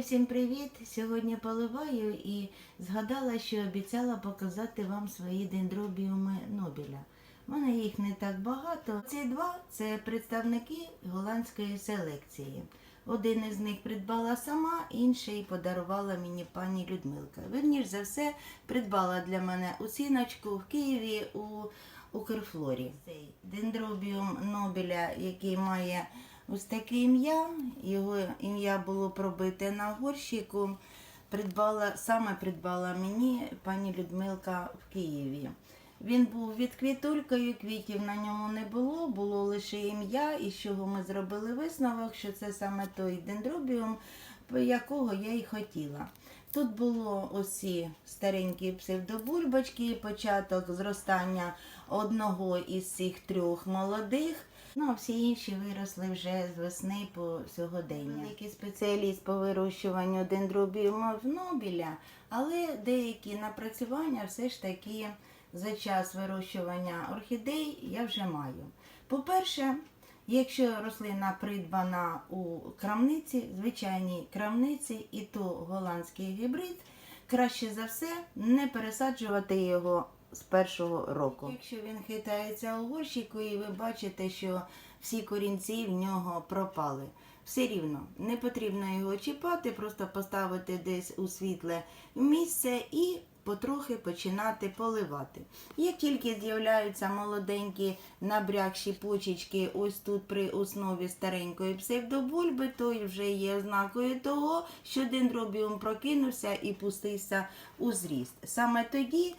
Друзі, всім привіт! Сьогодні поливаю і згадала, що обіцяла показати вам свої дендробіуми Нобеля. У мене їх не так багато. Ці два це представники голландської селекції. Один із них придбала сама, інший подарувала мені пані Людмилка. Верніш за все, придбала для мене оціночку в Києві у Укрфлорі. Цей дендробіум Нобеля, який має ось таке ім'я. Його ім'я було пробите на горщику. Придбала, саме придбала мені пані Людмилка в Києві. Він був від квітулькою, квітів на ньому не було, було лише ім'я, із чого ми зробили висновок, що це саме той дендробіум, якого я й хотіла. Тут було оці старенькі псевдобульбочки, початок зростання одного із цих трьох молодих. Ну, а всі інші виросли вже з весни по сьогодення. Великий спеціаліст по вирощуванню дендробіумів Нобіля, але деякі напрацювання все ж таки за час вирощування орхідей я вже маю. По-перше, якщо рослина придбана у крамниці, звичайній крамниці, і то голландський гібрид, краще за все не пересаджувати його з першого року. Якщо він хитається у і ви бачите, що всі корінці в нього пропали. Все рівно не потрібно його чіпати, просто поставити десь у світле місце і потрохи починати поливати. Як тільки з'являються молоденькі набрякші почечки ось тут при основі старенької псевдобульби, то вже є ознакою того, що дендробіум прокинувся і пустився у зріст. Саме тоді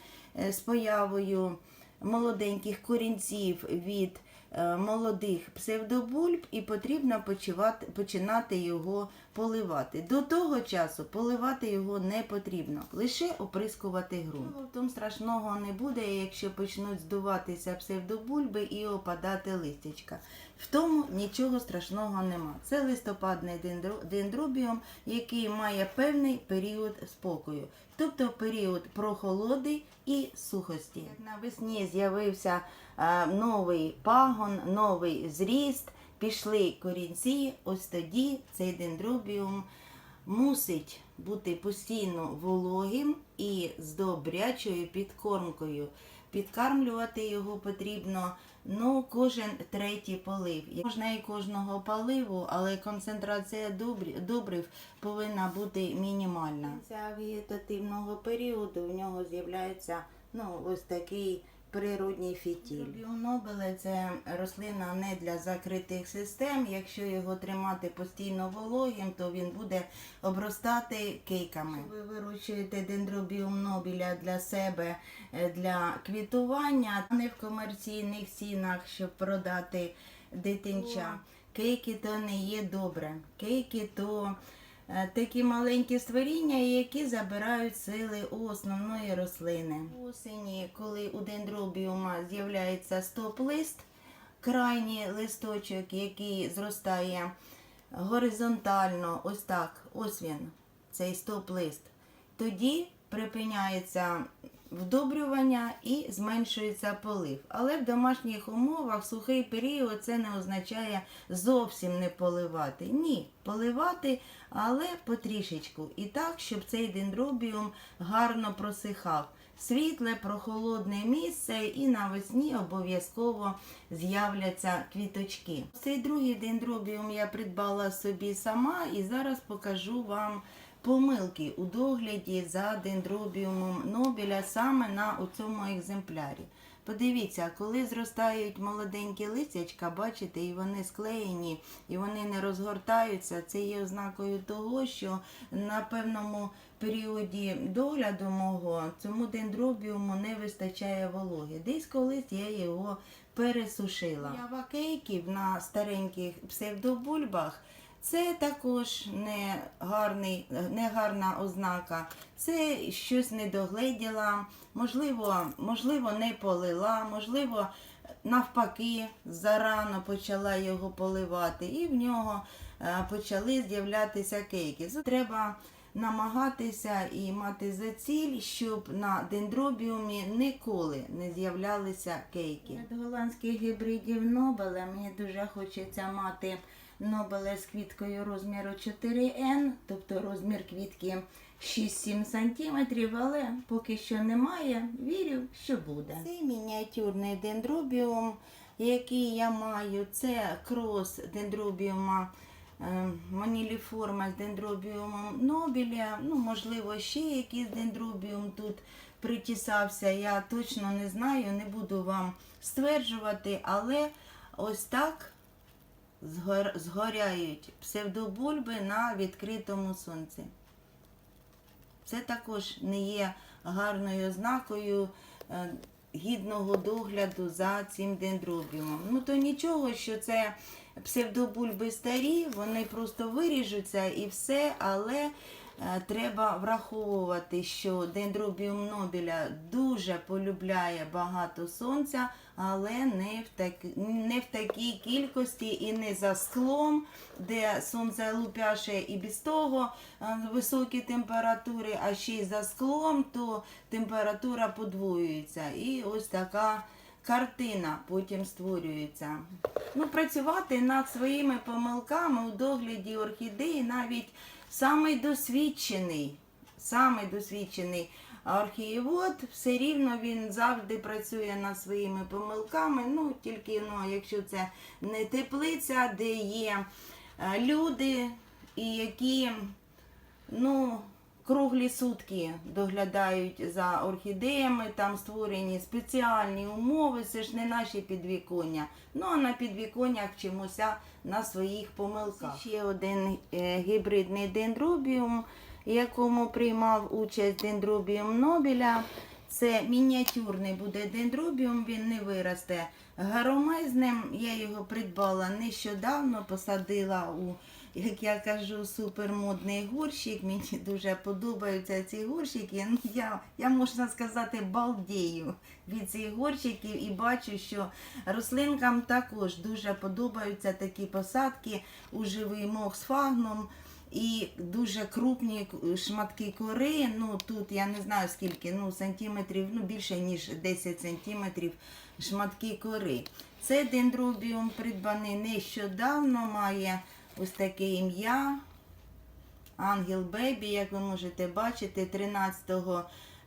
з появою молоденьких корінців від е, молодих псевдобульб і потрібно починати його поливати. До того часу поливати його не потрібно, лише оприскувати ґрунт. Тому страшного не буде, якщо почнуть здуватися псевдобульби і опадати листячка. В тому нічого страшного нема. Це листопадний дендробіум, який має певний період спокою, тобто період прохолоди і сухості. Як навесні з'явився е, новий пагон, новий зріст, пішли корінці, ось тоді цей дендробіум мусить бути постійно вологим і з добрячою підкормкою. Підкармлювати його потрібно ну, кожен третій полив. Можна і кожного поливу, але концентрація добрив повинна бути мінімальна. Ця вегетативного періоду в нього з'являється ну, ось такий природній фітіль. Нобеле це рослина не для закритих систем. Якщо його тримати постійно вологим, то він буде обростати кейками. Ви вирощуєте дендробіум нобіля для себе е, для квітування, а не в комерційних цінах, щоб продати дитинча. Кейки то не є добре. Кейки то такі маленькі створіння, які забирають сили у основної рослини. Осені, коли у дендробіума з'являється стоп-лист, крайній листочок, який зростає горизонтально, ось так, ось він, цей стоп-лист, тоді припиняється вдобрювання і зменшується полив. Але в домашніх умовах сухий період це не означає зовсім не поливати. Ні, поливати, але потрішечку. І так, щоб цей дендробіум гарно просихав. Світле, прохолодне місце і навесні обов'язково з'являться квіточки. Цей другий дендробіум я придбала собі сама і зараз покажу вам помилки у догляді за дендробіумом Нобеля саме на цьому екземплярі. Подивіться, коли зростають молоденькі листячка, бачите, і вони склеєні, і вони не розгортаються. Це є ознакою того, що на певному періоді догляду мого цьому дендробіуму не вистачає вологи. Десь колись я його пересушила. Ява кейків на стареньких псевдобульбах це також не, гарний, не гарна ознака. Це щось не догледіла, можливо, можливо, не полила, можливо, навпаки, зарано почала його поливати, і в нього е, почали з'являтися кейки. Треба намагатися і мати за ціль, щоб на дендробіумі ніколи не з'являлися кейки. Від голландських гібридів Нобеля мені дуже хочеться мати Нобеле з квіткою розміру 4N, тобто розмір квітки 6-7 см, але поки що немає. Вірю, що буде. Це мініатюрний дендробіум, який я маю. Це крос дендробіума е, маніліформа з дендробіумом Нобеля. Ну, можливо, ще якийсь дендробіум тут притісався. Я точно не знаю, не буду вам стверджувати, але ось так згор- згоряють псевдобульби на відкритому сонці. Це також не є гарною ознакою е, гідного догляду за цим дендробіумом. Ну то нічого, що це псевдобульби старі, вони просто виріжуться і все, але треба враховувати, що дендробіум Нобеля дуже полюбляє багато сонця, але не в, так, не в такій кількості і не за склом, де сонце лупяше і без того е, високі температури, а ще й за склом, то температура подвоюється. І ось така картина потім створюється. Ну, працювати над своїми помилками у догляді орхідеї навіть самий досвідчений, самий досвідчений архієвод, все рівно він завжди працює над своїми помилками. Ну, тільки ну, якщо це не теплиця, де є е, люди, і які ну, круглі сутки доглядають за орхідеями, там створені спеціальні умови, це ж не наші підвіконня. Ну а на підвіконнях вчимося на своїх помилках. Ще один е, гібридний дендробіум, якому приймав участь дендробіум Нобеля. Це мініатюрний буде дендробіум, він не виросте гаромезним. Я його придбала нещодавно, посадила у, як я кажу, супермодний горщик. Мені дуже подобаються ці горщики. Ну, я, я можна сказати, балдею від цих горщиків і бачу, що рослинкам також дуже подобаються такі посадки у живий мох з фагном. І дуже крупні шматки кори. Ну тут я не знаю скільки, ну сантиметрів, ну більше ніж 10 сантиметрів шматки кори. Це дендробіум придбаний нещодавно, має ось таке ім'я. Ангел Бебі, як ви можете бачити, 13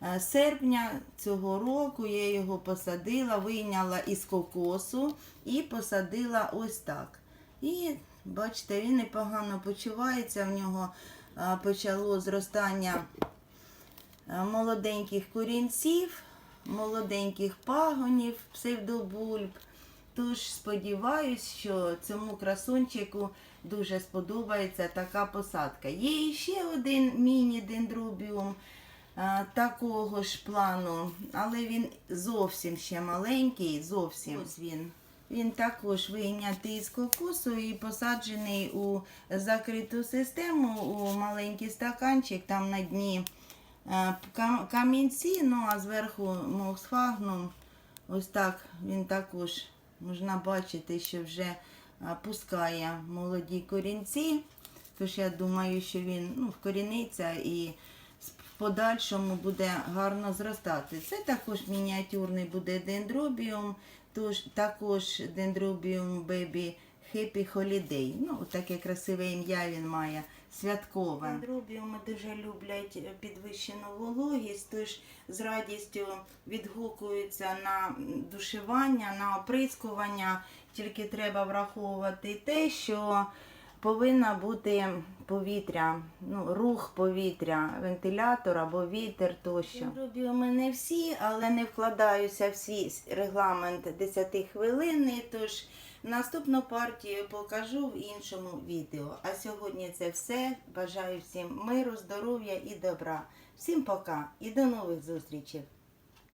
е, серпня цього року я його посадила, вийняла із кокосу і посадила ось так. І бачите, він непогано почувається. В нього е, почало зростання е, молоденьких корінців, молоденьких пагонів, псевдобульб. Тож сподіваюсь, що цьому красунчику дуже сподобається така посадка. Є ще один міні-дендробіум такого ж плану, але він зовсім ще маленький, зовсім. Ось він. Він також вийнятий з кокосу і посаджений у закриту систему, у маленький стаканчик, там на дні камінці, ну а зверху моксфагнум. Ось так він також можна бачити, що вже пускає молоді корінці. Тож я думаю, що він ну, вкоріниться і в подальшому буде гарно зростати. Це також мініатюрний буде дендробіум, тож також дендробіум Baby Happy Holiday. Ну, таке красиве ім'я він має. Святкове. Андробіуми дуже люблять е, підвищену вологість, тож з радістю відгукуються на душивання, на оприскування. Тільки треба враховувати те, що повинна бути повітря, ну, рух повітря, вентилятор або вітер тощо. Дендробіуми не всі, але не вкладаюся в свій регламент 10 хвилин, тож наступну партію покажу в іншому відео. А сьогодні це все. Бажаю всім миру, здоров'я і добра. Всім пока і до нових зустрічей!